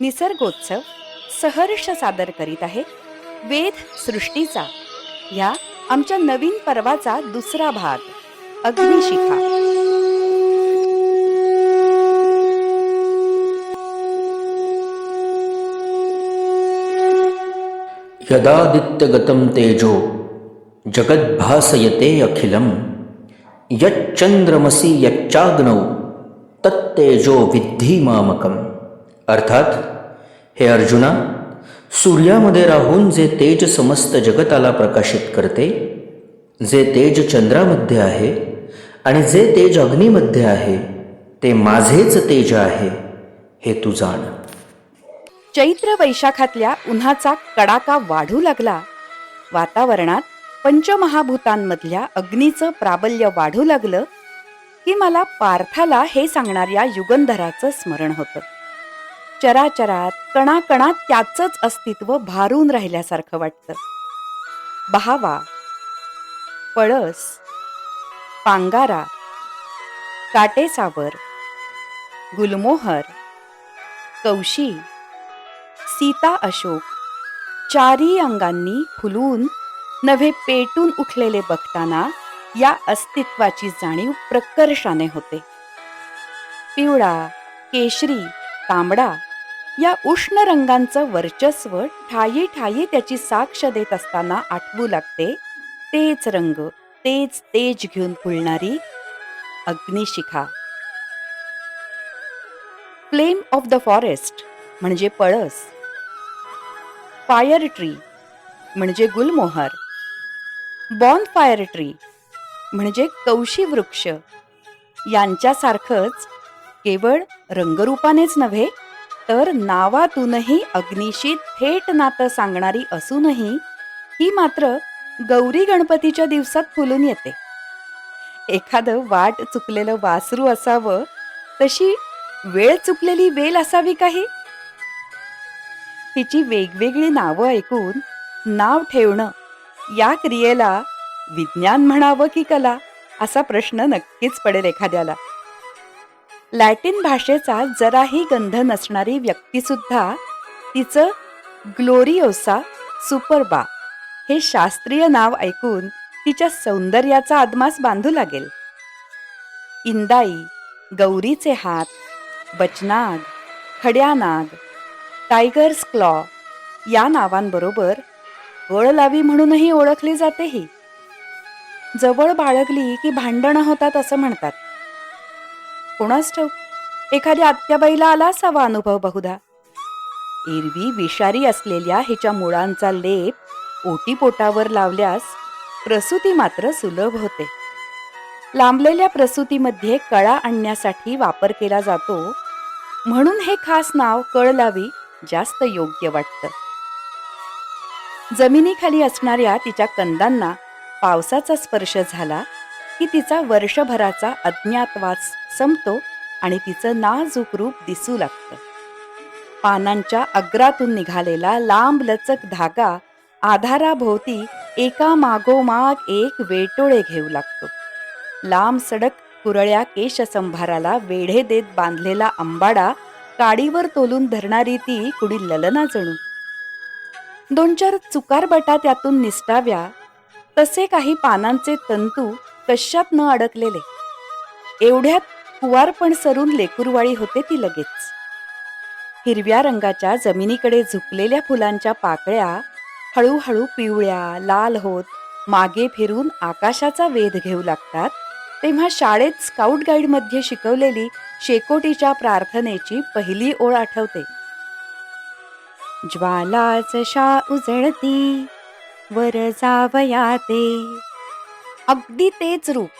निसर्गोत्सव सहर्ष सादर करीत आहे. वेद सृष्टीचा ह्या आमच्या नवीन पर्वाचा दुसरा भाग अग्निशिखा. यदादित्यगतम तेजो जगद्भासयते अखिलं यच्चंद्रमसि यच्चाग्नौ तत्तेजो विद्धी मामकम्। अर्थात हे अर्जुना सूर्यामध्ये राहून जे तेज समस्त जगताला प्रकाशित करते जे तेज चंद्रामध्ये आहे आणि जे तेज अग्नीमध्ये आहे ते माझेच तेज आहे हे तू जाण. चैत्र वैशाखातल्या उन्हाचा कडाका वाढू लागला. वातावरणात पंचमहाभूतांमधल्या अग्नीचं प्राबल्य वाढू लागलं की मला पार्थाला हे सांगणाऱ्या युगंधराचं स्मरण होतं. चराचरात कणाकणात त्याचंच अस्तित्व भारून राहिल्यासारखं वाटतं. बहावा पळस पांगारा काटेसावर गुलमोहर कौशी सीता अशोक चारी अंगांनी फुलून नव्हे पेटून उठलेले बघताना या अस्तित्वाची जाणीव प्रकर्षाने होते. पिवळा केशरी तांबडा या उष्ण रंगांचं वर्चस्व ठायी ठायी त्याची साक्ष देत असताना आठवू लागते. तेच रंग तेच तेज घेऊन फुलणारी अग्निशिखा. फ्लेम ऑफ द फॉरेस्ट म्हणजे पळस. फायर ट्री म्हणजे गुलमोहर. बॉन फायर ट्री म्हणजे कौशी वृक्ष. यांच्यासारखंच केवळ रंगरूपानेच नव्हे तर नावातूनही अग्निशी थेट नातं सांगणारी असूनही ही मात्र गौरी गणपतीच्या दिवसात फुलून येते. एखादं वाट चुकलेलं वासरू असावं तशी वेळ चुकलेली वेल असावी काही? तिची वेगवेगळी नावं ऐकून नाव ठेवणं या क्रियेला विज्ञान म्हणावं की कला असा प्रश्न नक्कीच पडेल एखाद्याला. लॅटिन भाषेचा जराही गंध नसणारी व्यक्तीसुद्धा तिचं ग्लोरिओसा सुपरबा हे शास्त्रीय नाव ऐकून तिच्या सौंदर्याचा आदमास बांधू लागेल. इंदाई गौरीचे हात बचनाग खड्यानाग टायगर्स क्लॉ या नावांबरोबर गळ लावी म्हणूनही ओळखली जाते ही. जवळ बाळगली की भांडणं होतात असं म्हणतात. कोणास ठाऊक? एखाद्या आत्याबाईला आला असावा अनुभव बहुधा. एरवी विषारी असलेल्या हिच्या मुळांचा लेप ओटीपोटावर लावल्यास प्रसूती मात्र सुलभ होते. लांबलेल्या प्रसूतीमध्ये कळा आणण्यासाठी वापर केला जातो. म्हणून हे खास नाव कळ लावी जास्त योग्य वाटतं. जमिनीखाली असणाऱ्या तिच्या कंदांना पावसाचा स्पर्श झाला. की तिचा वर्षभराचा अज्ञातवास संपतो आणि तिचं नाजूक रूप दिसू लागतं. पानांच्या अग्रातून निघालेला लांब लचक धागा आधाराभोवती एका मागोमाग एक वेटोळे घेऊ लागतो. लांब सडक कुरळ्या केशसंभाराला वेढे देत बांधलेला अंबाडा काडीवर तोलून धरणारी ती कुणी ललना जणू. दोन चार चुकार बटा त्यातून निसटाव्या. तसे काही पानांचे तंतू कशात न अडकलेले. एवढ्यात कुवारपण सरून लेकुरवाळी होते ती लगेच. हिरव्या रंगाच्या जमिनीकडे झुकलेल्या फुलांच्या पाकळ्या हळूहळू पिवळ्या लाल होत मागे फिरून आकाशाचा वेध घेऊ लागतात तेव्हा शाळेत स्काउट गाईडमध्ये शिकवलेली शेकोटीच्या प्रार्थनेची पहिली ओळ आठवते. ज्वालाच शा उजळती वर जावया ते अगदी तेच रूप.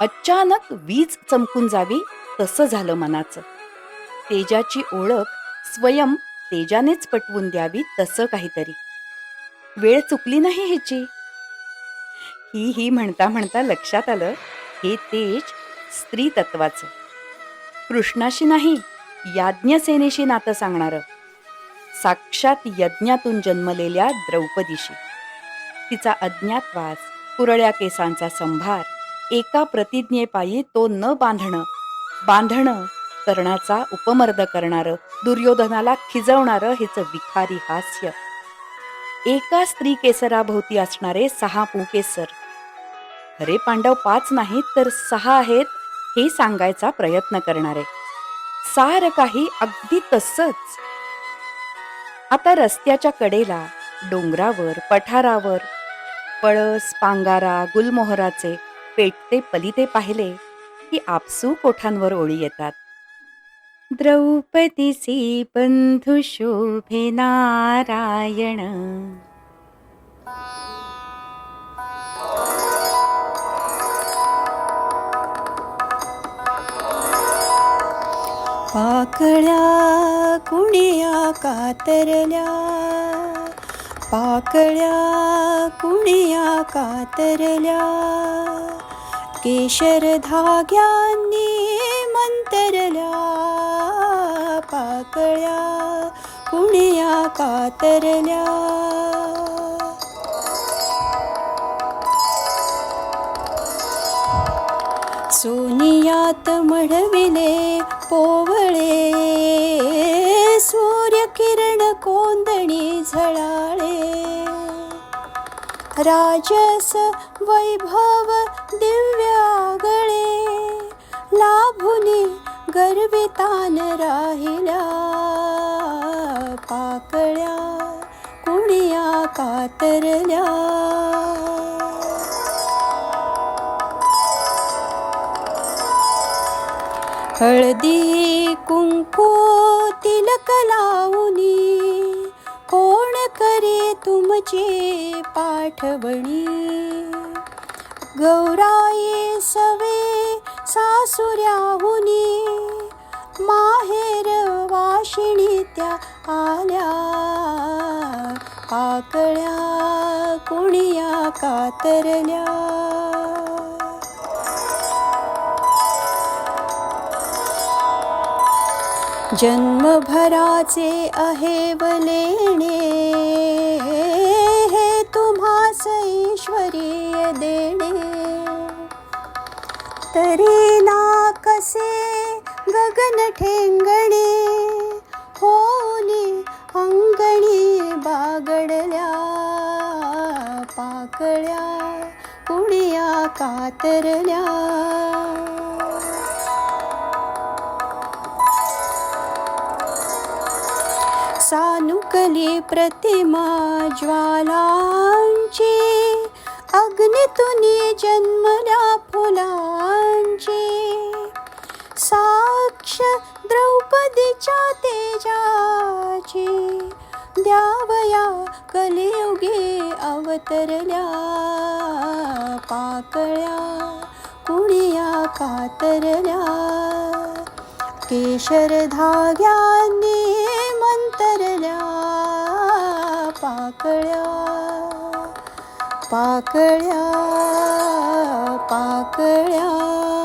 अचानक वीज चमकून जावी तसं झालं मनाचं. तेजाची ओळख स्वयं तेजानेच पटवून द्यावी तसं काहीतरी. वेळ चुकली नाही ह्याची. ही ही म्हणता म्हणता लक्षात आलं हे तेज स्त्री तत्वाचं कृष्णाशी नाही याज्ञसेनेशी नातं सांगणारं. साक्षात यज्ञातून जन्मलेल्या द्रौपदीशी. तिचा अज्ञातवास कुरळ्या केसांचा संभार एका प्रतिज्ञेपायी तो न बांधणं. बांधणं कर्णाचा उपमर्द करणारं दुर्योधनाला खिजवणारं हिचं विखारी हास्य. एका स्त्री केसराभोवती असणारे सहा पुकेसर खरे पांडव पाच नाहीत तर सहा आहेत हे सांगायचा प्रयत्न करणारे. सार काही अगदी तसंच. आता रस्त्याच्या कडेला डोंगरावर पठारावर पळस पांगारा गुलमोहराचे पेटते पलिते पाहिले की आपसू कोठांवर ओळी येतात. द्रौपदीसी बंधु शोभे नारायण. पाकळ्या कुणिया कातरल्या पाकळ्या कुणिया कातरल्या. केशर धाग्यांनी मंतरल्या. पाकळ्या कुणिया कातरल्या. सोनियात मढविले राजस वैभव दिव्यागळे लाभुनी गर्वितान राहिला पाकळ्या कुणिया कातरल्या. हळदी कुंकू तिलक लावणी करे तुमचे पाठवणी. गौराये सवे सासुऱ्याहुनी माहेर वाशिणी त्या आल्या. पाकळ्या कुणिया कातरल्या. जन्मभराचे अहेवलेणे हे तुम्हास ईश्वरीय देणे. तरी ना कसे गगन ठेंगणे. होली अंगणी बागडल्या पाकळ्या कुणिया कातरल्या. सानुकली प्रतिमा ज्वालांची. अग्नितुनी जन्मल्या फुलांची. साक्ष द्रौपदीच्या तेजाची. द्यावया कलियुगे अवतरल्या पाकळ्या. कुणिया कातरल्या. केशर धाग्यांनी पाकळ्या पाकळ्या पाकळ्या.